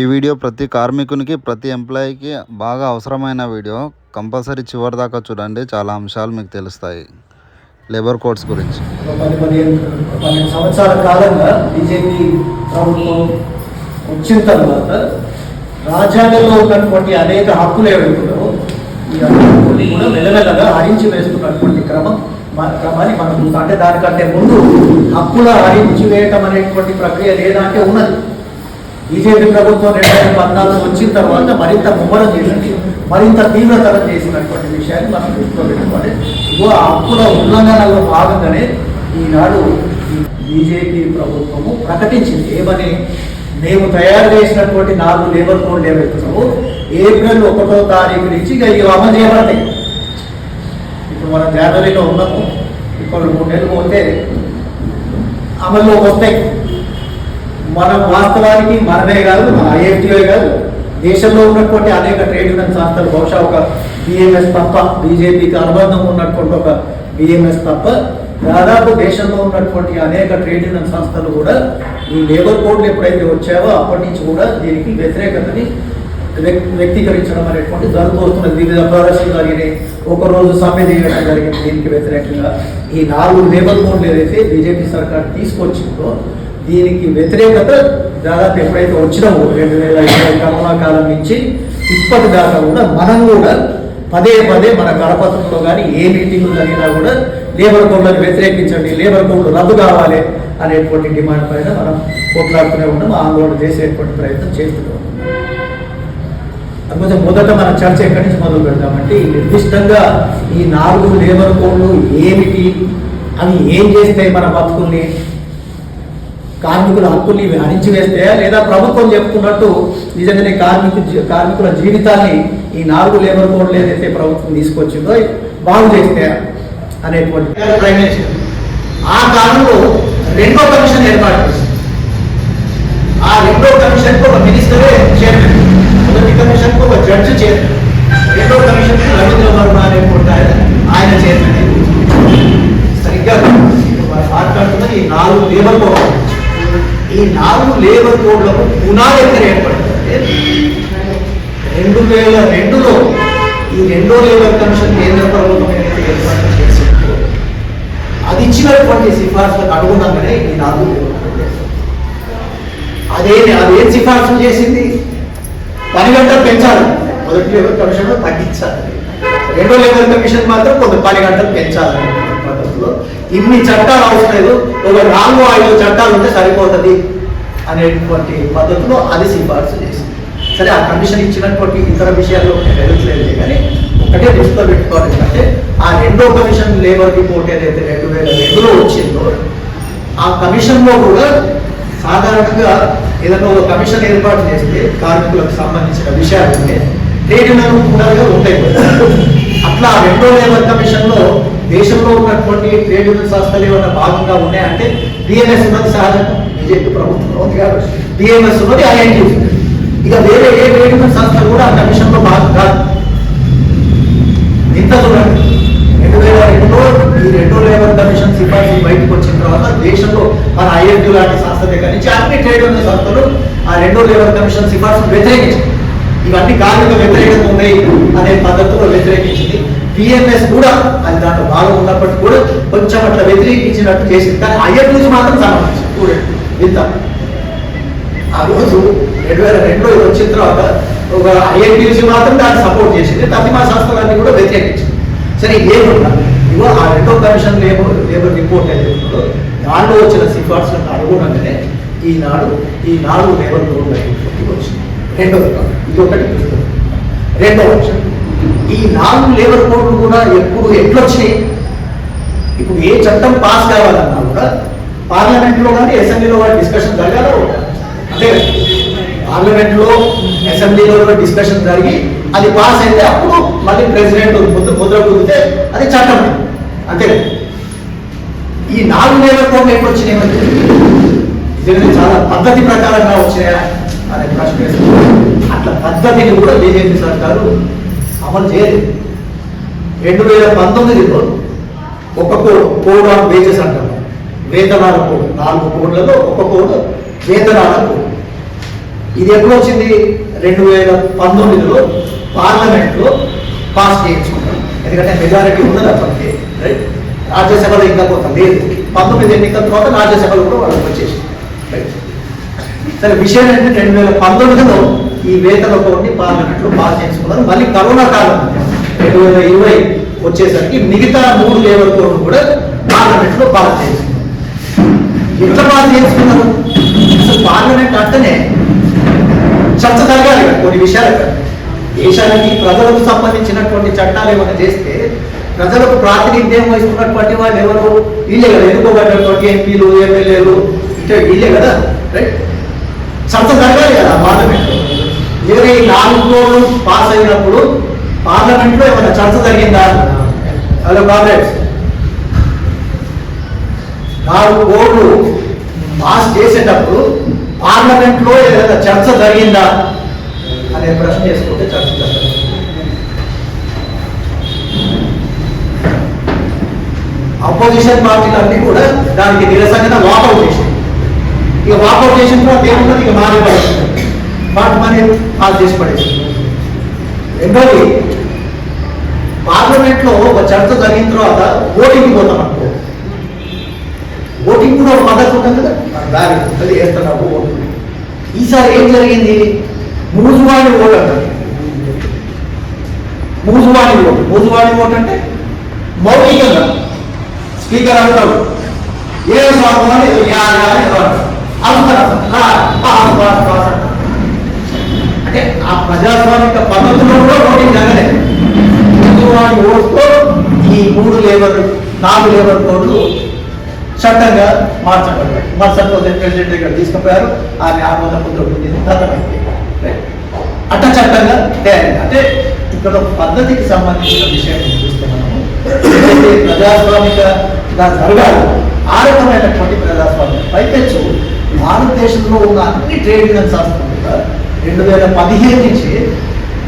ఈ వీడియో ప్రతి కార్మికునికి ప్రతి ఎంప్లాయీకి బాగా అవసరమైన వీడియో కంపల్సరీ చివరి దాకా చూడండి. చాలా అంశాలు మీకు తెలుస్తాయి. లేబర్ కోడ్స్ గురించి. సంవత్సరాల కాలంగా బీజేపీ ప్రభుత్వం వచ్చిన తర్వాత రాజ్యాంగంలో ఉన్నటువంటి అనేక హక్కులు ఏవైతున్నాయో ఈ హక్కుల్ని కూడా మెల్లమెల్లగా హరించి వేస్తున్నటువంటి క్రమం క్రమాన్ని మనం చూస్తాం. అంటే దానికంటే ముందు హక్కుల హరించి వేయటం అనేటువంటి ప్రక్రియ లేదా అంటే ఉన్నది. బీజేపీ ప్రభుత్వం రెండు వేల పద్నాలుగు వచ్చిన తర్వాత మరింత ముమ్మరం చేసింది. మరింత తీవ్రతరం చేసినటువంటి విషయాన్ని మనం దృష్టిలో పెట్టుకోవాలి ఇగో అప్పుల ఉల్లంఘనలో భాగంగానే ఈనాడు ఈ బీజేపీ ప్రభుత్వము ప్రకటించింది. ఏమని? మేము తయారు చేసినటువంటి నాలుగు లేబర్ కోడ్లు ఏవైతున్నావో ఏప్రిల్ ఒకటో తారీఖు నుంచి ఇక ఇవి అమలు చేయబడతాయి. ఇప్పుడు మనం జనవరిలో ఉన్నాము. ఇప్పుడు మూడు నెలలు పోతే అమల్లోకి వస్తాయి. మనం వాస్తవానికి మనమే కాదు మన ఐఎఫ్టీఓ కాదు దేశంలో ఉన్నటువంటి అనేక ట్రేడ్ యూనియన్ సంస్థలు బహుశా ఒక బిఎంఎస్ తప్ప బీజేపీకి అనుబంధం ఉన్నటువంటి ఒక బిఎంఎస్ తప్ప దాదాపు దేశంలో ఉన్నటువంటి అనేక ట్రేడ్ యూనియన్ సంస్థలు కూడా ఈ లేబర్ కోడ్లు ఎప్పుడైతే వచ్చావో అప్పటి నుంచి కూడా దీనికి వ్యతిరేకతని వ్యక్తీకరించడం అనేటువంటి జరుగుతూ వివిధ ప్రదర్శనలు జరిగినాయి. ఒకరోజు సమ్మె చేయడం జరిగింది. దీనికి వ్యతిరేకంగా ఈ నాలుగు లేబర్ కోడ్లు ఏదైతే బీజేపీ సర్కార్ తీసుకొచ్చిందో దీనికి వ్యతిరేకత దాదాపు ఎప్పుడైతే వచ్చినామో రెండు వేల ఇరవై కరోనా కాలం నుంచి ఇప్పటిదాకా కూడా మనం కూడా పదే పదే మన కరపత్రంలో కానీ ఏ మీటింగ్లు జరిగినా కూడా లేబర్ కోడ్లను వ్యతిరేకించండి లేబర్ కోడ్లు రద్దు కావాలి అనేటువంటి డిమాండ్ పైన మనం కొట్లాడుతూనే ఉన్నాం ఆందోళన చేసేటువంటి ప్రయత్నం చేస్తున్నాం. కొంచెం మొదట మన చర్చ ఎక్కడి నుంచి మొదలు పెడతామంటే ఈ నిర్దిష్టంగా ఈ నాలుగు లేబర్ కోడ్లు ఏమిటి అవి ఏం చేస్తాయి మన బతుకుల్ని కార్మికుల హక్కుల్ని ఇవి లేదా ప్రభుత్వం చెప్తున్నట్టు నిజంగానే కార్మికు కార్మికుల జీవితాన్ని ఈ నాలుగు లేబర్ కోడ్లు ఏదైతే ప్రభుత్వం తీసుకొచ్చిందో బాగు చేస్తే అనేటువంటి ఆ కాలంలో రెండో కమిషన్ ఏర్పాటు చేసింది. ఆ రెండో కమిషన్ ఒక మినిస్టరే చైర్మన్. మొదటి కమిషన్ ఒక జడ్జి చైర్మన్. రెండో కమిషన్ రవీంద్ర వర్మ అనేటువంటి ఆయన ఆయన చైర్మన్ సరిగ్గా మాట్లాడుతున్న ఈ నాలుగు లేబర్ కోడ్ ఈ నాలుగు లేబర్ కోడ్లకు పునాది ఎక్కడ ఏర్పడింది? రెండు వేల రెండులో ఈ రెండో లేబర్ కమిషన్ కేంద్ర ప్రభుత్వం ఏర్పాటు చేసిందో. అది ఇచ్చినటువంటి సిఫార్సులకు అనుగుణంగానే ఈ నాలుగు లేబర్ అదే అదేం సిఫార్సు చేసింది? పని గంటలు పెంచాలి. మొదటి లేబర్ కమిషన్ తగ్గించాలి. రెండో లేబర్ కమిషన్ మాత్రం కొంత పని గంటలు పెంచాలి. ఇన్ని చట్టాలు అవసరం లేదు. ఒక నాలుగు ఐదు చట్టాలు ఉంటే సరిపోతుంది అనేటువంటి పద్ధతిలో అది సిఫార్సు చేసింది. సరే ఆ కమిషన్ ఇచ్చినటువంటి ఇతర విషయాల్లో నేను వెళ్తలేదు కానీ ఒకటే దృష్టిలో పెట్టుకోవాలి. ఏంటంటే ఆ రెండో కమిషన్ లేబర్ రిపోర్ట్ ఏదైతే రెండు వేల రెండులో వచ్చిందో ఆ కమిషన్లో కూడా సాధారణంగా ఏదైనా ఒక కమిషన్ ఏర్పాటు చేస్తే కార్మికులకు సంబంధించిన విషయాలు ఉంటే ట్రేడ్ యూనియన్ కూడా ఉంటాయి. అట్లా ఆ రెండో లేబర్ కమిషన్లో దేశంలో ఉన్నటువంటి ట్రేడ్ యూనియన్ సంస్థలు ఏమైనా భాగంగా ఉన్నాయంటే బిఎంఎస్ ఉన్నది సహజం. బీజేపీ ప్రభుత్వం ఉంది బిఎంఎస్ ఉన్నది ఐఎన్టీ ఇక వేరే ఏ ట్రేడ్ యూనియన్ సంస్థలు కూడా ఆ కమిషన్లో భాగం కాదు. ఇంత చూడండి రెండు వేల రెండులో ఈ రెండో లేబర్ కమిషన్ సిఫార్సు బయటకు వచ్చిన తర్వాత దేశంలో మన ఐఎన్టీ లాంటి సంస్థ దగ్గర నుంచి అన్ని ట్రేడ్ యూనియన్ సంస్థలు ఆ రెండో లేబర్ కమిషన్ సిఫార్సు వ్యతిరేకించింది ఇవన్నీ కార్మిక వ్యతిరేకత ఉన్నాయి అనే పద్ధతిలో వ్యతిరేకించింది పిఎంఎస్ కూడా అది దాంట్లో భాగం ఉన్నప్పటికీ కూడా కొంచెం అట్లా వ్యతిరేకించినట్టు చేసింది. కానీ ఐఎఫ్యూస్ మాత్రం సమర్థించింది చూడండి ఇంత. ఆ రోజు రెండు వేల రెండులో వచ్చిన తర్వాత ఒక ఐఎన్టీసీ మాత్రం దాన్ని సపోర్ట్ చేసింది. తదిమా సంస్థలన్నీ కూడా వ్యతిరేకించింది. సరే ఏమున్నా? ఇవో ఆ రెండో కమిషన్ లేబర్ లేబర్ రిపోర్ట్ ఏదైతే ఉందో దాంట్లో వచ్చిన సిఫార్సులకు అనుగుణంగానే ఈనాడు ఈ నాలుగు లేబర్ కోడ్ల రిపోర్ట్కి వచ్చింది రెండోది ఇది ఒకటి. రెండో అంశం ఈ నాలుగు లేబర్ కోడ్లు కూడా ఎప్పుడు ఎట్లొచ్చినాయి ఇప్పుడు ఏ చట్టం పాస్ కావాలన్నా కూడా పార్లమెంట్లో కానీ అసెంబ్లీలో కానీ డిస్కషన్ జరగాల? అంటే పార్లమెంట్లో అసెంబ్లీలో కూడా డిస్కషన్ జరిగి అది పాస్ అయితే అప్పుడు మళ్ళీ ప్రెసిడెంట్ ముద్ర ముద్ర కుదిరితే అది చట్టం. అంతే. ఈ నాలుగు లేబర్ కోడ్లు ఎప్పుడు వచ్చినాయి చాలా పద్ధతి ప్రకారంగా వచ్చినాయా? అనే ప్రశ్న అట్లా పద్ధతిని కూడా బీజేపీ సర్కారు అమలు చేయలేదు. రెండు వేల పంతొమ్మిదిలో ఒక కోడ్ కోడ్ ఆఫ్ వేజెస్ అంటారు. వేతనాల కోడ్ నాలుగు కోడ్లలో ఒక కోడ్ వేతనాల కోడ్ ఇది ఎప్పుడు వచ్చింది? రెండు వేల పంతొమ్మిదిలో పార్లమెంట్లో పాస్ చేయించుకున్నాం ఎందుకంటే మెజారిటీ ఉన్నది అప్పటికే రైట్? రాజ్యసభలో ఇంకా కొంత లేదు. పంతొమ్మిది ఎన్నికల తర్వాత రాజ్యసభలో కూడా వాళ్ళకి వచ్చేసి రైట్? సరే విషయం ఏంటంటే రెండు వేల పంతొమ్మిదిలో ఈ వేతన కోడ్ని పార్లమెంట్లో పాస్ చేసుకున్నారు. మళ్ళీ కరోనా కాలం రెండు వేల ఇరవై వచ్చేసరికి మిగతా మూడు లేబర్ కోడ్లు కూడా పార్లమెంట్లో పాస్ చేసుకున్నారు. ఎట్లా పాస్ చేసుకున్నారు? అసలు పార్లమెంట్ అంటేనే చర్చ జరగాలి కొన్ని విషయాలు దేశానికి ప్రజలకు సంబంధించినటువంటి చట్టాలు ఏమైనా చేస్తే ప్రజలకు ప్రాతినిధ్యం వహిస్తున్నటువంటి వాళ్ళు ఎవరు? వీళ్ళే కదా ఎన్నుకోబడినటువంటి ఎంపీలు ఎమ్మెల్యేలు అంటే వీళ్ళే కదా రైట్ చర్చ జరగాలి కదా పార్లమెంట్. ఇరవై ఈ నాలుగు పాస్ అయినప్పుడు పార్లమెంట్లో ఏమైనా చర్చ జరిగిందా? హలో కాంగ్రెస్? నాలుగు కోడ్లు పాస్ చేసేటప్పుడు పార్లమెంట్లో ఏదైనా చర్చ జరిగిందా? అనే ప్రశ్న చేసుకుంటే చర్చ జరగదు అపోజిషన్ పార్టీలన్నీ కూడా దానికి నిరసనగా వాకౌట్ చేసింది ఇక వాకౌట్ చేసిన తర్వాత ఏముంటుంది? ఇక మారి వాటి మనీ పాస్ చేసి పడేసింది రెండోది పార్లమెంట్లో ఒక చర్చ జరిగిన తర్వాత ఓటింగ్ పోతాం అనుకో ఓటింగ్ కూడా ఒక మద్దతు ఉంటుంది కదా దాని దారి ఉంటుంది ఓటు ఈసారి ఏం జరిగింది మూజువాణి ఓటు అంటారు మూజువాణి ఓటు మూజువాణి ఓటు అంటే మౌలికంగా స్పీకర్ అంటారు ఏ స్వామి అంటే ఆ ప్రజాస్వామిక పద్ధతిలో కూడా ఓటింగ్ జరగలేదు. మూజువాణి ఓటుతో ఈ మూడు లేబర్ నాలుగు లేబర్ కోడ్లు చట్టంగా మార్చబడ్డాయి. మార్చకపోతే ప్రెసిడెంట్ దగ్గర తీసుకుపోయారు. ఆమె ఆమోద ముద్ర పొందింది దత్తమైంది అట్ట చట్టంగా తయారైంది. అంటే ఇక్కడ పద్ధతికి సంబంధించిన విషయాన్ని చూస్తే మనము ప్రజాస్వామికగా జరగాలి ఆ రకమైనటువంటి ప్రజాస్వామ్యం పైపెచ్చు భారతదేశంలో ఉన్న అన్ని ట్రేడ్ యూనియన్ సంస్థలు కూడా రెండు వేల పదిహేను నుంచి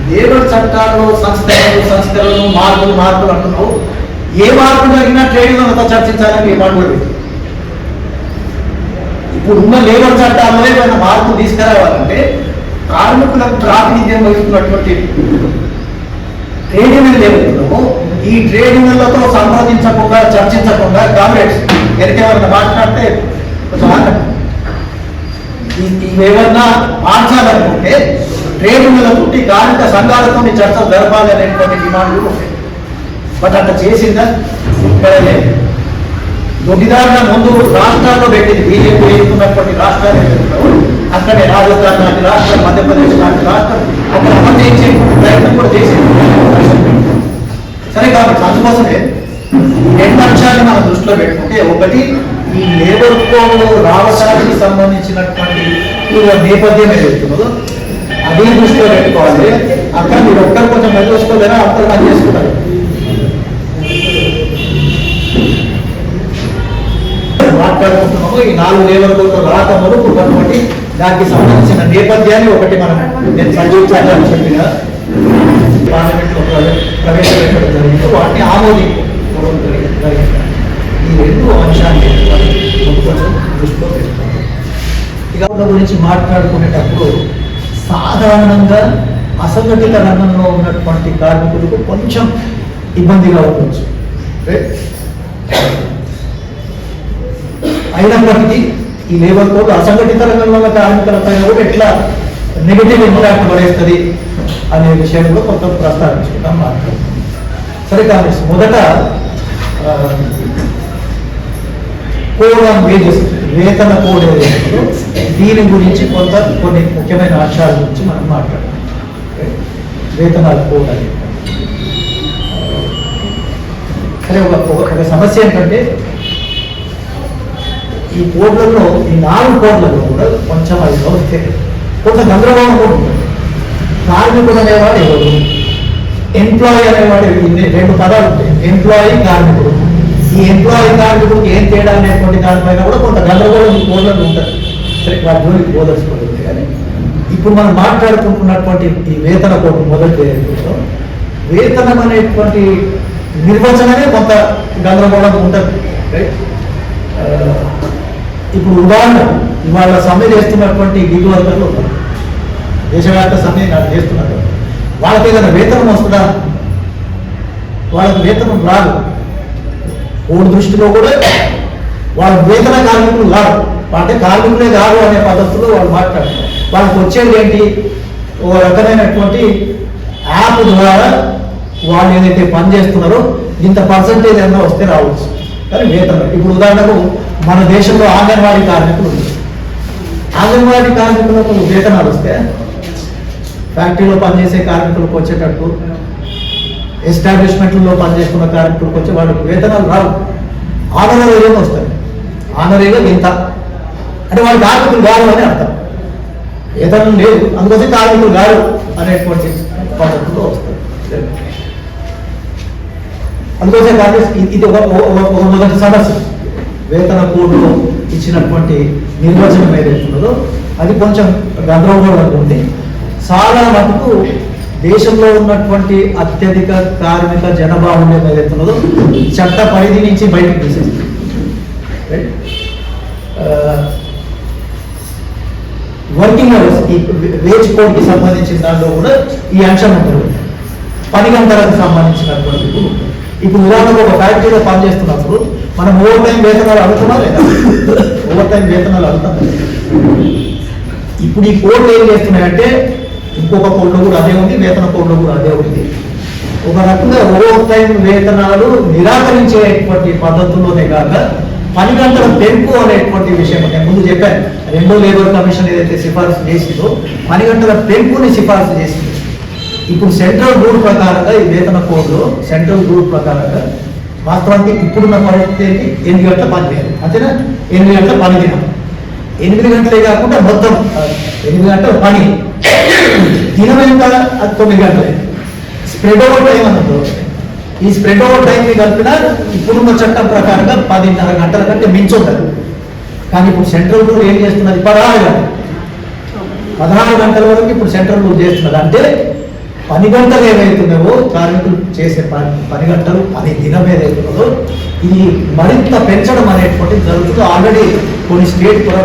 లేబర్ చట్టాల్లో సంస్కరణలు సంస్కరణలు మార్పులు మార్పులు అంటున్నావు. ఏ మార్పు జరిగినా ట్రేడ్ యూనియన్తో చర్చించాలని మీ మాట ఇప్పుడు ఉన్న లేబర్ చట్టాల్లో ఏమైనా మార్పు తీసుకురావాలంటే కార్మికులకు ప్రాతినిధ్యం వహిస్తున్నటువంటి ట్రేడ్ యూనియన్ ఈ ట్రేడ్ యూనియన్లతో సంప్రదించకుండా చర్చించకుండా కామ్రేడ్స్ ఎవరికేమన్నా మాట్లాడితే కొంచెం ఇవేమన్నా మార్చాలనుకుంటే ట్రేడ్ యూనియన్లతో కార్మిక సంఘాలతో చర్చలు జరపాలి అనేటువంటి డిమాండ్లు ఉంటాయి. బట్ అట్లా చేసిందా? ఇక్కడ లేదు దొడ్డిదారుల ముందు రాష్ట్రాల్లో పెట్టింది బీజేపీ వేసుకున్నటువంటి రాష్ట్రాలు అక్కడే రాజస్థాన్ లాంటి రాష్ట్రం మధ్యప్రదేశ్ లాంటి రాష్ట్రం అక్కడ అమలు చేసే ప్రయత్నం కూడా చేసింది. సరే కాబట్టి అందుకోసమే రెండు అంశాన్ని మనం దృష్టిలో పెట్టుకుంటే ఒకటి ఈ లేబర్ కోడ్ రావడానికి సంబంధించినటువంటి నేపథ్యమే చెప్తున్నారు. ఏదైతున్నదో అది దృష్టిలో పెట్టుకోవాలి. అక్కడ మీరు ఒక్కరు కొంచెం మెరుగుకోలేరా అక్కడ పని చేసుకుంటారు. మాట్లాడుకుంటున్నాము. ఈ నాలుగు లేబర్ కోట్లు రాక మునుపు కాబట్టి దానికి సంబంధించిన నేపథ్యాన్ని ఒకటి మనం నేను సంజీవించాలని చెప్పిన పార్లమెంట్ ప్రవేశపెట్టడం జరిగింది. వాటిని ఆమోదించడం జరిగింది జరిగింది. ఈ రెండు అంశాన్ని కొంచెం దృష్టిలో పెట్టుకోవాలి ఇక గురించి మాట్లాడుకునేటప్పుడు సాధారణంగా అసంఘటిత రంగంలో ఉన్నటువంటి కార్మికులకు కొంచెం ఇబ్బందిగా ఉండొచ్చు. అయినప్పటికీ ఈ లేబర్ కోడ్ అసంఘటిత రంగంలో ఉన్న కార్మికులపై కూడా ఎట్లా నెగిటివ్ ఇంపాక్ట్ పడేస్తుంది అనే విషయంలో కొంత ప్రస్తావించుకుంటాం మాట్లాడుతాం సరే కాంగ్రెస్ మొదట కోడ్ ఆన్ వేజెస్ వేతన కోడ్ ఏదైతుందో దీని గురించి కొంత కొన్ని ముఖ్యమైన అంశాల గురించి మనం మాట్లాడతాం. వేతనాల కోడ్ అనేది సరే ఒక ఒక సమస్య ఏంటంటే ఈ కోడ్లలో ఈ నాలుగు కోడ్లలో కూడా కొంచెం అది వస్తే కొంత గందరగోళం కూడా ఉంటుంది. కార్మికుడు అనేవాడు ఎవరు? ఎంప్లాయీ అనేవాడు రెండు పదాలు ఉంటాయి. ఎంప్లాయీ కార్మికుడు. ఈ ఎంప్లాయీ కార్మికుడికి ఏం తేడా అనేటువంటి దానిపైన కూడా కొంత గందరగోళం ఈ ఉంటుంది సరే వారి జోలికి పోదలుచుకోలేదు కానీ ఇప్పుడు మనం మాట్లాడుకుంటున్నటువంటి ఈ వేతన కోడ్ మొదటి వేతనం అనేటువంటి నిర్వచనమే కొంత గందరగోళం ఉంటుంది ఇప్పుడు ఉదాహరణ ఇవాళ సమ్మె చేస్తున్నటువంటి గిగు వర్కర్లు ఉన్నారు. దేశవ్యాప్త సమ్మె నాకు చేస్తున్నారు. వాళ్ళకి ఏదైనా వేతనం వస్తుందా? వాళ్ళకి వేతనం రాదు. కోడి దృష్టిలో కూడా వాళ్ళ వేతన కార్మికులు కాదు. అంటే కార్మికులే కాదు అనే పద్ధతిలో వాళ్ళు మాట్లాడుతున్నారు వాళ్ళకి వచ్చేది ఏంటి? ఒక రకమైనటువంటి యాప్ ద్వారా వాళ్ళు ఏదైతే పని చేస్తున్నారో ఇంత పర్సంటేజ్ ఏమైనా వస్తే రావచ్చు. కానీ వేతనం. ఇప్పుడు ఉదాహరణకు మన దేశంలో ఆంగన్వాడీ కార్మికులు ఉన్నారు. ఆంగన్వాడీ కార్మికులకు వేతనాలు వస్తే ఫ్యాక్టరీలో పనిచేసే కార్మికులకు వచ్చేటట్టు ఎస్టాబ్లిష్మెంట్లో పనిచేసుకున్న కార్మికుడికి వచ్చి వాళ్ళకి వేతనాలు రావు. ఆనరేగా వస్తాయి ఆనరేగా ఇంత అంటే వాళ్ళు కార్మికులు గారు అని అర్థం. వేతనం లేదు. అందుకోసం కార్మికులు కాదు అనేటువంటి పద్ధతిలో వస్తాయి అందుకోసం కాంగ్రెస్ ఇది ఒక ఒక మొదటి సమస్య. వేతన కోడ్లో ఇచ్చినటువంటి నిర్వచనం ఏదైతే ఉన్నదో అది కొంచెం గందరగోళంగా ఉంది. చాలా మటుకు దేశంలో ఉన్నటువంటి అత్యధిక కార్మిక జనాభా ఉండే ఏదైతే చట్ట పరిధి నుంచి బయటకు తీసేస్తుంది వర్కింగ్ అవర్స్ ఈ వేజ్ కోడ్కి సంబంధించిన దాంట్లో కూడా ఈ అంశం ఉంటుంది. పని గంటలకు సంబంధించినటువంటి ఇప్పుడు. ఇప్పుడు ఉదాహరణకు ఒక ఫ్యాక్టరీలో పనిచేస్తున్నప్పుడు మనం ఓవర్ టైం వేతనాలు అడుగుతున్నా లేదా? ఓవర్ టైం వేతనాలు అడుగుతాం. ఇప్పుడు ఈ కోడ్లు ఏం చేస్తున్నాయంటే ఇంకొక కోడ్లో కూడా అదే ఉంది వేతన కోడ్లో కూడా అదే ఉంది. ఒక రకంగా ఓవర్ టైం వేతనాలు నిరాకరించేటువంటి పద్ధతుల్లోనే కాక పని గంటల పెంపు అనేటువంటి విషయం నేను ముందు చెప్పాను. రెండో లేబర్ కమిషన్ ఏదైతే సిఫార్సు చేసిందో పని గంటల పెంపుని సిఫార్సు చేసింది. ఇప్పుడు సెంట్రల్ రూల్ ప్రకారంగా ఈ వేతన కోడ్లో సెంట్రల్ రూల్ ప్రకారంగా వాస్తవానికి ఇప్పుడున్న పరిస్థితి ఏంటి ఎనిమిది గంటల పని చేయాలి అంతేనా? ఎనిమిది గంటల పని దినం. ఎనిమిది గంటలే కాకుండా మొత్తం ఎనిమిది గంటల పని. దినం ఎంత? అది తొమ్మిది గంటలే. స్ప్రెడ్ ఓవర్ టైం అన్నప్పుడు ఈ స్ప్రెడ్ ఓవర్ టైం కలిపిన ఇప్పుడున్న చట్టం ప్రకారంగా పదిన్నర గంటల కంటే మించుంటుంది. కానీ ఇప్పుడు సెంట్రల్ రూల్ ఏం చేస్తున్నది? పదహారు గంటలు. పదహారు గంటల వరకు ఇప్పుడు సెంట్రల్ రూల్ చేస్తున్నది. అంటే పని గంటలు ఏవైతున్నావో కార్మికులు చేసే పని పని గంటలు పని దినం ఏదైతున్నదో ఇది మరింత పెంచడం అనేటువంటిది జరుగుతుంది. ఆల్రెడీ కొన్ని స్టేట్ కూడా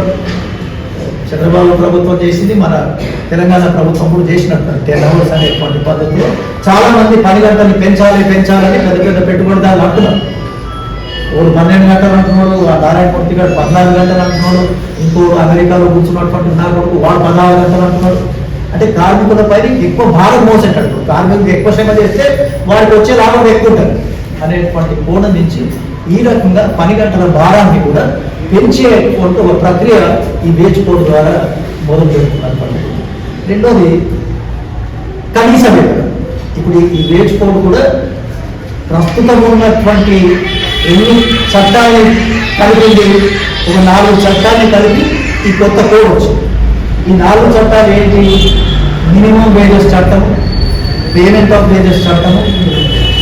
చంద్రబాబు ప్రభుత్వం చేసింది మన తెలంగాణ ప్రభుత్వం కూడా చేసినట్టు టెన్ అవర్స్ అనేటువంటి పద్ధతిలో చాలా మంది పని గంటలు పెంచాలి పెంచాలని పెద్ద పెద్ద పెట్టుబడిదారులు అంటున్నారు. వాడు పన్నెండు గంటలు అంటున్నాడు ఆ నారాయణమూర్తి గారు పద్నాలుగు గంటలు అంటున్నాడు ఇంకో అమెరికాలో కూర్చున్నటువంటి నా కొడుకు వాడు పద్నాలుగు గంటలు అంటున్నాడు. అంటే కార్మికుల పైన ఎక్కువ భారం మోసేటట్టు. కార్మికులకు ఎక్కువ శ్రమ చేస్తే వాడికి వచ్చే లాభం ఎక్కువ ఉంటుంది అనేటువంటి కోణం నుంచి ఈ రకంగా పని గంటల భారాన్ని కూడా పెంచేటువంటి ఒక ప్రక్రియ ఈ వేజ్ కోడ్ ద్వారా మొదలు పెడుతున్నారు రెండోది కనీస వేతనం ఇప్పుడు ఈ- ఈ వేజ్ కోడ్ కూడా ప్రస్తుతం ఉన్నటువంటి ఎన్ని చట్టాలని కలిపింది? ఒక నాలుగు చట్టాన్ని కలిపి ఈ కొత్త కోడ్ వచ్చింది. ఈ నాలుగు చట్టాలు ఏంటి? మినిమం వేజెస్ చట్టం పేమెంట్ ఆఫ్ వేజెస్ చట్టము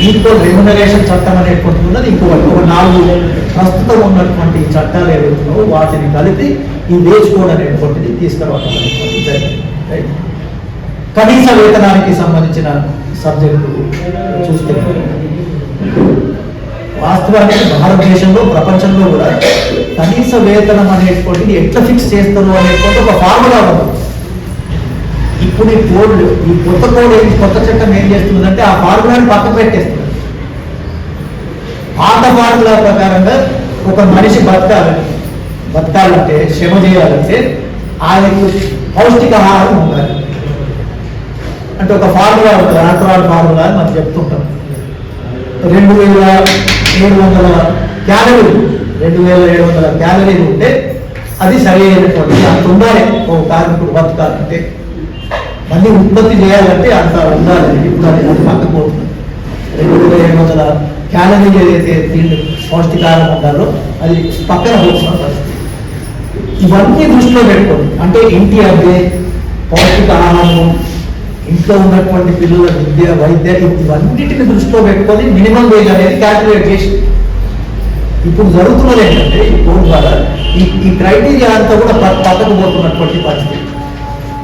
ఈక్వల్ రెమ్యునరేషన్ చట్టం అనేటువంటిది ఉన్నది. ఇంకొకటి ఒక నాలుగు ప్రస్తుతం ఉన్నటువంటి చట్టాలు ఏవైతున్నావో వాటిని కలిపి ఈ వేజ్ కోడ్ అనేటువంటిది తీసుకురావడం జరిగింది. కనీస వేతనానికి సంబంధించిన సబ్జెక్టు చూస్తే వాస్తవానికి భారతదేశంలో ప్రపంచంలో కూడా కనీస వేతనం అనేటువంటిది ఎట్లా ఫిక్స్ చేస్తారు అనేటువంటి ఒక ఫార్ములా ఉంది. ఇప్పుడు ఈ కోడ్లు ఈ కొత్త కోడ్ ఏంటి? కొత్త చట్టం ఏం చేస్తుందంటే ఆ ఫార్ములాని పక్కన పెట్టేస్తుంది. పాత ఫార్ములా ప్రకారంగా ఒక మనిషి బతకాలని బతకాలంటే శ్రమ చేయాలంటే ఆయనకు పౌష్టికాహారం ఉండాలి. అంటే ఒక ఫార్ములా ఉంటుంది ఆంట్రాల్ ఫార్ములా అని మనం చెప్తుంటాం. రెండు వేల ఏడు వందల క్యాలరీలు రెండు వేల ఏడు వందల క్యాలరీలు ఉంటే అది సరి అయినటువంటి అంత ఉండాలి. ఒక కార్మికుడు బతకాలంటే. మళ్ళీ ఉత్పత్తి చేయాలంటే అంత ఉండాలి. ఇప్పుడు అది పక్కపోతుంది రెండు వేల ఏడు వందల క్యాలరీలు ఏదైతే తిండి పౌష్టికాహారం అంటారో అది పక్కన పోతున్న పరిస్థితి. ఇవన్నీ దృష్టిలో పెట్టుకోండి. అంటే ఇంటి పౌష్టిక ఆహారము ఇంట్లో ఉన్నటువంటి పిల్లల విద్య వైద్య ఇవన్నిటిని దృష్టిలో పెట్టుకొని మినిమం వేజ్ అనేది క్యాల్కులేట్ చేసి. ఇప్పుడు జరుగుతున్నది ఏంటంటే ఈ కోడ్ ద్వారా ఈ ఈ క్రైటీరియా అంతా కూడా ప- పక్కకు పోతున్నటువంటి పరిస్థితి.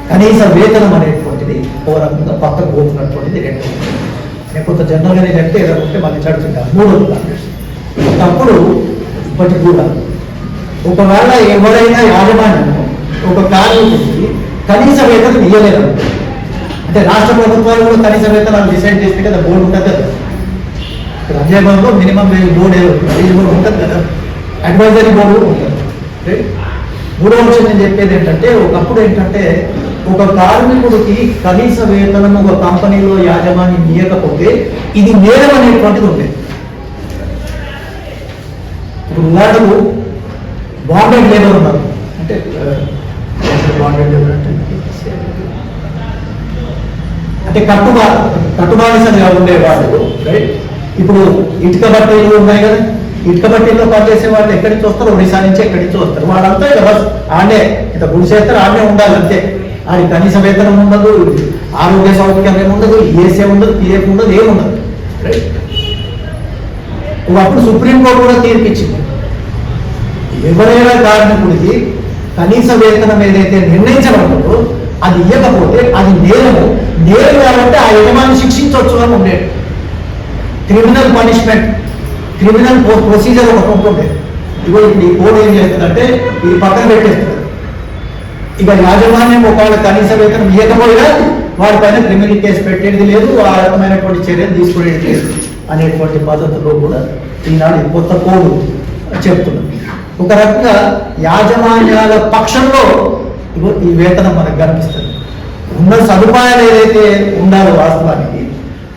కనీస వేతనం అనేటువంటిది ఓ రకంగా పక్కకు పోతున్నటువంటిది రెండు నేను కొంత జనరల్గానే చెప్తే ఏదో ఉంటే మళ్ళీ చడుతుంటాను మూడు తప్పుడు ఒకప్పుడు ఇప్పటికి కూడా ఒకవేళ ఎవరైనా యాజమాన్యం ఒక కార్మికుడికి కనీస వేతనం ఇవ్వలేదు అంటే రాష్ట్ర ప్రభుత్వాలు కూడా కనీస వేతనాలు డిసైడ్ చేస్తే కదా బోర్డు ఉంటుంది కదా. ఇక్కడ Ajay minimum wage board wage board ఉంటుంది కదా. అడ్వైజరీ బోర్డు కూడా ఉంటుంది. మూడో విషయం నేను చెప్పేది ఏంటంటే ఒకప్పుడు ఏంటంటే ఒక కార్మికుడికి కనీస వేతనం ఒక కంపెనీలో యాజమాన్యం ఇవ్వకపోతే ఇది నేరం అనేటువంటిది ఉండేది. ఇప్పుడు ఉదాహరణకు బాండెడ్ లేబర్ ఉన్నారు. అంటే బాండెడ్ లేబర్ అంటే అంటే కట్టుబా కట్టుబానిసంగా ఉండేవాళ్ళు రైట్ ఇప్పుడు ఇటుక బట్టీలు ఉన్నాయి కదా. ఇటుక బట్టీల్లో పనిచేసే వాళ్ళు ఎక్కడి నుంచి వస్తారు? ఒడిశా నుంచి ఎక్కడి నుంచి వస్తారు? వాళ్ళంతా ఆడే ఇంత గుడి చేస్తారు ఆడే ఉండాలి అంతే. ఆడి కనీస వేతనం ఉండదు ఆరోగ్య సౌకర్యం ఏముండదు ఏసీ ఉండదు పిఎఫ్ ఉండదు ఏముండదు రైట్ ఒకప్పుడు సుప్రీంకోర్టు కూడా తీర్పిచ్చింది. ఎవరైనా కార్మికుడికి కనీస వేతనం ఏదైతే నిర్ణయించబడుతుందో అది ఇవ్వకపోతే అది నేరము. నేరం కాబట్టి ఆ యజమాని శిక్షించవచ్చు అని ఉండేది. క్రిమినల్ పనిష్మెంట్ క్రిమినల్ ప్రొసీజర్ ఒకటి ఉంటుంది ఇగో ఇప్పుడు ఈ కోడ్ ఏం చేస్తుందంటే ఇది పక్కన పెట్టేస్తుంది. ఇక యాజమాన్యం ఒకవేళ కనీస వేతనం ఇవ్వకపోయినా వాడిపైన క్రిమినల్ కేసు పెట్టేది లేదు ఆ రకమైనటువంటి చర్యలు తీసుకునేది లేదు అనేటువంటి పద్ధతిలో కూడా ఈనాడు కొత్త కోడు చెప్తున్నాం. ఒక రకంగా యాజమాన్యాల పక్షంలో ఇగో ఈ వేతనం మనకు కనిపిస్తుంది. ఉన్న సదుపాయాలు ఏదైతే ఉండాలో వాస్తవానికి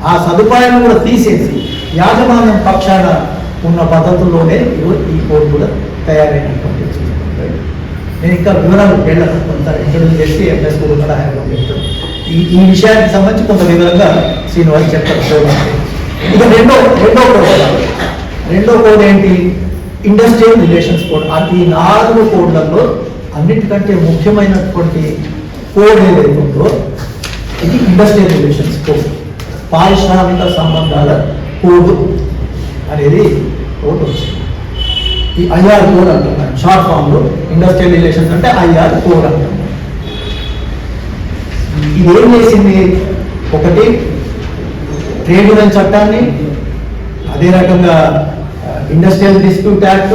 ఆ సదుపాయం కూడా తీసేసి యాజమాన్యం పక్షాన ఉన్న పద్ధతుల్లోనే ఇగో ఈ కోడ్ కూడా తయారైనటువంటి నేను ఇంకా వివరాలు వెళ్ళను. కొంత ఇంట్రొడ్యూస్ చేసి ఎంఎస్ కూడా కూడా ఆయన ఈ ఈ విషయానికి సంబంధించి కొంత వివరంగా శ్రీనివాస్ చెప్తారు చూడండి. ఇక రెండో రెండో కోడ్ రెండో కోడ్ ఏంటి? ఇండస్ట్రియల్ రిలేషన్స్ కోడ్ ఆ ఈ నాలుగు కోడ్లలో అన్నిటికంటే ముఖ్యమైనటువంటి కోడ్ ఏదైతే ఉందో ఇది ఇండస్ట్రియల్ రిలేషన్స్ కోడ్ పారిశ్రామిక సంబంధాల కోడ్ అనేది కోడ్ వచ్చింది. ఈ ఐఆర్ కోడ్ అంటారు. షార్ట్ ఫామ్లో ఇండస్ట్రియల్ రిలేషన్స్ అంటే ఐఆర్ కోడ్ అంటున్నాం ఇది ఏం చేసింది? ఒకటి ట్రేడ్ యూనియన్ చట్టాన్ని అదే రకంగా industrial dispute act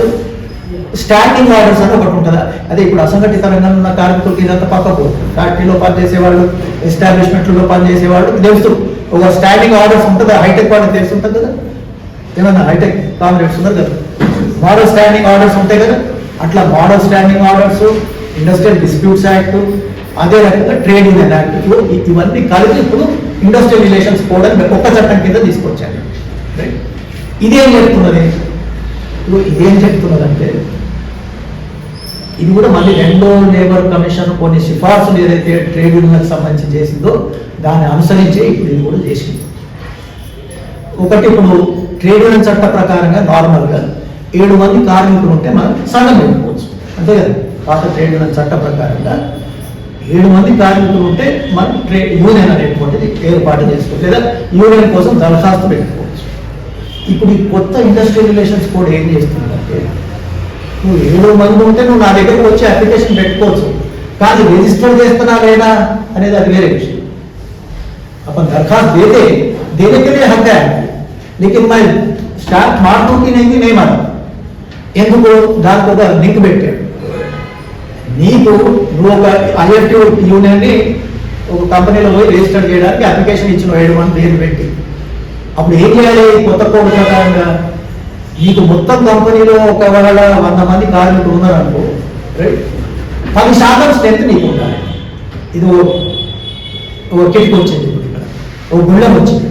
standing orders అని ఒకటి ఉంటుంది. అదే ఇప్పుడు అసంఘటిత రంగంలో ఉన్న కార్మికులకి ఇదంతా పక్కకు. ఫ్యాక్టరీలో పనిచేసేవాళ్ళు ఎస్టాబ్లిష్మెంట్లో పనిచేసే తెలుసు. ఒక స్టాండింగ్ ఆర్డర్స్ ఉంటుంది. హైటెక్ వాళ్ళకి తెలిసి ఉంటుంది కదా? ఏమన్నా హైటెక్ కామ్రేడ్స్ ఉన్నారు కదా? మోడల్ స్టాండింగ్ ఆర్డర్స్ ఉంటాయి కదా? అట్లా model standing orders industrial disputes act అదే రకంగా ట్రేడ్ యూనియన్ యాక్ట్ ఇవన్నీ కలిపి ఇప్పుడు ఇండస్ట్రియల్ రిలేషన్స్ కోడ్ అని ఒక్క చట్టం కింద తీసుకొచ్చాను ఇదేం చెప్తున్నది? ఇప్పుడు ఇదేం చెప్తున్నదంటే ఇది కూడా మళ్ళీ రెండో లేబర్ కమిషన్ కొన్ని సిఫార్సులు ఏదైతే ట్రేడ్ యూనియన్కి సంబంధించి చేసిందో దాన్ని అనుసరించి ఇప్పుడు ఇది కూడా చేసింది. ఒకటి ఇప్పుడు ట్రేడ్ యూనియన్ చట్ట ప్రకారంగా నార్మల్గా ఏడు మంది కార్మికులు ఉంటే మనం సంఘం పెట్టుకోవచ్చు అంతే కదా పాత ట్రేడ్ యూనియన్ చట్ట ప్రకారంగా ఏడు మంది కార్మికులు ఉంటే మనం ట్రేడ్ యూనియన్ అనేటువంటిది ఏర్పాటు చేసుకోవచ్చు లేదా యూనియన్ కోసం దరఖాస్తు పెట్టుకోవచ్చు ఇప్పుడు ఈ కొత్త ఇండస్ట్రియల్ రిలేషన్స్ కోడ్ ఏం చేస్తుందంటే నువ్వు ఏడు మంది ఉంటే నువ్వు నా దగ్గరకు వచ్చి అప్లికేషన్ పెట్టుకోవచ్చు కానీ రిజిస్టర్ చేస్తున్నా లేదా అనేది అది వేరే విషయం अपन दरखास्त दे दे देने के लिए हक है लेकिन मैं स्टार्ट मारती नहीं थी नहीं मारा ఎందుకు దానికి ఒక లింక్ పెట్టాడు నీకు నువ్వు ఒక ఐఎఫ్టీ యూనియన్ని ఒక కంపెనీలో పోయి రిజిస్టర్ చేయడానికి అప్లికేషన్ ఇచ్చిన ఏడు మంది పేరు పెట్టి. అప్పుడు ఏం చేయాలి కొత్త కోడ్ ప్రకారంగా? నీకు మొత్తం కంపెనీలో ఒకవేళ వంద మంది కార్మికులు ఉన్నారనుకో రైట్ పది శాతం స్ట్రెంత్ నీకు ఉండాలి. ఇది ఓ- కిటికీ వచ్చింది ఇప్పుడు ఇక్కడ. ఓ గుళ్ళం వచ్చింది.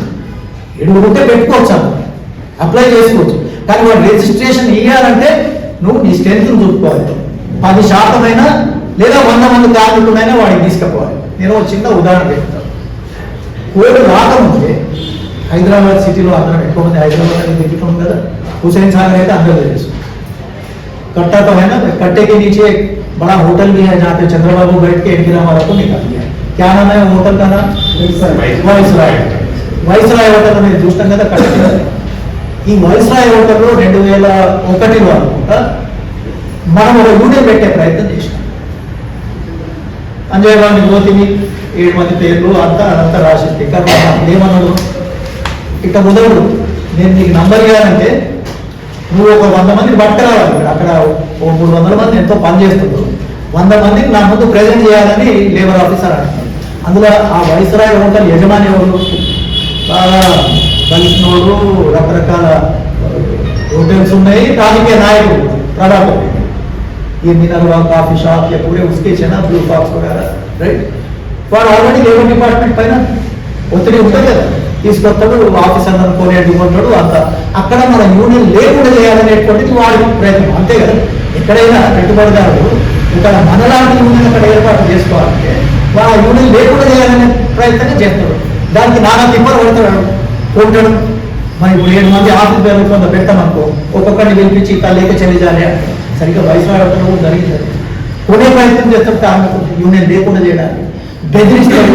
ఎడుగురు ఉంటే పెట్టుకోవచ్చు అప్లై చేసుకోవచ్చు. కానీ వాడు రిజిస్ట్రేషన్ ఇవ్వాలంటే నువ్వు నీ స్ట్రెంత్ చూసుకోవాలి పది శాతమైనా లేదా వంద మంది కార్మికులైనా వాడికి తీసుకుపోవాలి నేను ఒక చిన్న ఉదాహరణ చెప్తాను కోడ్ రాకముందే హైదరాబాద్ సిటీలో అందరం ఎక్కువ మంది హైదరాబాద్ అనేది తిరుగుతాం కదా హుసేన్ సాగర్ అయితే అందరూ తెలుసు कट्टा तो है ना कट्टे के नीचे एक बड़ा होटल भी है जहाँ पे चंद्रबाबू बैठ के एनटी रामाराव को निकाल दिया क्या नाम है वो होटल का नाम viceroy viceroy hotel అనేది చూస్తాం కదా కట్ట కింద. ఈ వైస్రాయ్ రాయ్ రెండు వేల ఒకటిలో అనుకుంటా మనం ఒక యూనియన్ పెట్టే ప్రయత్నం చేసినాం. అంజయ్ గాంధీ జ్యోతిని ఏడు మంది పేర్లు అంతా అదంతా రాసింది కానీ ఏమన్నాడు? ఇక మొదలు నేను నీకు నంబర్ ఇవ్వాలంటే నువ్వు ఒక వంద మందిని పట్టుకురావాలి. రావాలి అక్కడ ఓ మూడు వందల మంది ఎంతో పని చేస్తున్నారు. వంద మందికి నా ముందు ప్రజెంట్ చేయాలని లేబర్ ఆఫీసర్ అంటున్నాడు అందులో ఆ వైస్రాయ్ హోటల్ యజమాని ఎవరు? బాగా కలిసినోడు రకరకాల హోటల్స్ ఉన్నాయి రాజకీయ నాయకుడు ప్రభాకర్ రెడ్డి. ये मिनरवा काफी शॉप या पूरे उसके है ना ब्लू फॉक्स वगैरह రైట్ వాడు ఆల్రెడీ లేబర్ డిపార్ట్మెంట్ పైన ఒత్తిడి ఉంటుంది కదా తీసుకొస్తాడు ఆఫీసర్ కొనేది ఉంటాడు అంత అక్కడ మన యూనియన్ లేకుండా చేయాలనేటువంటిది వాడి ప్రయత్నం అంతే కదా ఎక్కడైనా పెట్టుబడిదారుడు ఇక్కడ మనలాంటి యూనియన్ అక్కడ ఏర్పాటు చేసుకోవాలంటే వాళ్ళ యూనియన్ లేకుండా చేయాలనే ప్రయత్నం చేస్తాడు దానికి నానా తిప్పలు పడతాడు కొట్టడం. మరి ఇప్పుడు ఏడు మంది ఆఫీస్ పేరు కొంత పెట్టామనుకో ఒక్కొక్కరిని పిలిపించి లేక చెల్లించాలి సరిగ్గా వయసు రావడం జరిగింది. కొనే ప్రయత్నం చేస్తాం కార్మికులు యూనియన్ లేకుండా చేయడానికి బెదిరిస్తారు.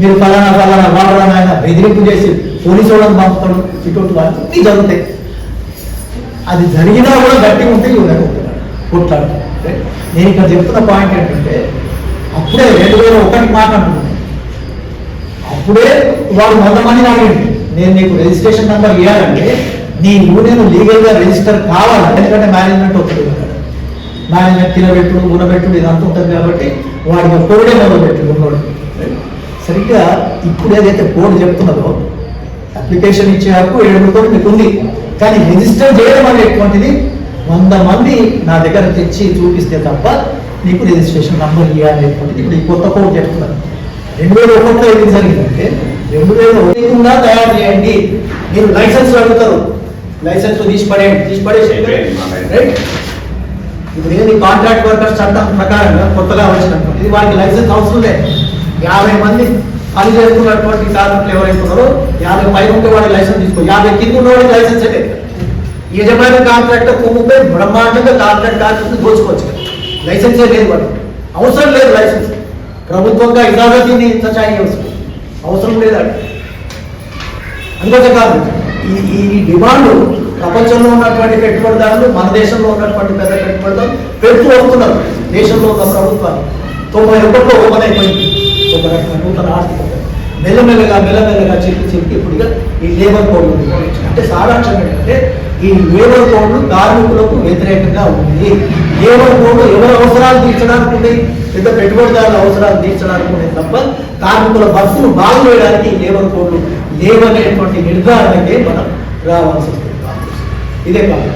మీరు ఫలానా ఫలానా వాడడం ఆయన బెదిరింపు చేసి పోలీసు వాళ్ళని పంపుతాడు ఇటువంటి అన్నీ జరుగుతాయి. అది జరిగినా కూడా గట్టిగా ఉంటే యూనియన్ కొట్లాడు. నేను ఇక్కడ చెప్తున్న పాయింట్ ఏంటంటే అప్పుడే రెండు వేల ఒకటి మాట అంటున్నాను. అప్పుడే వాడు వంద మందిని అడిగింది నేను నీకు రిజిస్ట్రేషన్ నెంబర్ ఇవ్వాలంటే నీ యూనియన్ లీగల్గా రిజిస్టర్ కావాలి ఎందుకంటే మేనేజ్మెంట్ ఒకటి మేనేజ్మెంట్ తినబెట్టుడు ఊనబెట్టుడు ఇదంతా ఉంటుంది కాబట్టి వాడికి కోడే మొదలు పెట్టుడు ఉన్నోడు. సరిగ్గా ఇప్పుడు ఏదైతే కోడ్ చెప్తున్నదో అప్లికేషన్ ఇచ్చే హక్కు ఏడు కోటి మీకు ఉంది. కానీ రిజిస్టర్ చేయడం అనేటువంటిది వంద మంది నా దగ్గర తెచ్చి చూపిస్తే తప్ప నీకు రిజిస్ట్రేషన్ నంబర్ ఇవ్వాలనేటువంటిది ఇప్పుడు ఈ కొత్త కోడ్ చెప్తున్నారు. రెండు వేల ఒకటిలో ఏం జరిగిందంటే ఒకటికుండా తయారు చేయండి. మీరు లైసెన్స్ అడుగుతారు. లైసెన్స్ తీసి పడేయండి. తీసి పడేసి రైట్? ఇప్పుడు ఏంది కాంట్రాక్ట్ వర్కర్స్ చట్టం ప్రకారంగా కొత్తగా వచ్చినటువంటి. ఇది వారికి లైసెన్స్ అవసరం లేదు. యాభై మంది పని చేస్తున్నటువంటి కార్మికులు ఎవరైతే ఉన్నారో యాభై పైన ఉంటే వాడి లైసెన్స్ తీసుకో. యాభై కింద ఉన్నవాడికి లైసెన్స్ అయితే యజమాని కాంట్రాక్ట్ కొమ్ముపై బ్రహ్మాండంగా కాంట్రాక్ట్ కార్మికులు దోచుకోవచ్చు లైసెన్సే లేదు వాడు అవసరం లేదు లైసెన్స్. ప్రభుత్వంగా దీన్ని సచాయి అవసరం అవసరం లేదండి. అందుకే కాదు ఈ ఈ డిమాండ్ ప్రపంచంలో ఉన్నటువంటి పెట్టుబడిదారులు మన దేశంలో ఉన్నటువంటి పెద్ద పెట్టుబడిదారులు పెడుతూ వస్తున్నారు. దేశంలో ఉన్న ప్రభుత్వాలు తొంభై ఒకటిలో ఓపెన్ అయిపోయింది. ఒక రకమైన నూతన ఆర్థిక మెల్లమెల్లగా మెల్లమెల్లగా చెప్పి చెప్పి ఇప్పుడుగా ఈ లేబర్ కోడ్లు అంటే సారాంశం ఏంటంటే ఈ లేబర్ కోడ్లు కార్మికులకు వ్యతిరేకంగా ఉంది లేబర్ కోడ్లు ఎవరి అవసరాలు తీర్చడానికి ఉంది పెద్ద పెట్టుబడిదారుల అవసరాలు తీర్చడానికి ఉంది తప్ప కార్మికుల బస్సును బాగు చేయడానికి లేబర్ కోడ్లు లేవనేటువంటి నిర్ధారణకే మనం రావాల్సి వస్తుంది. ఇదే కాదు.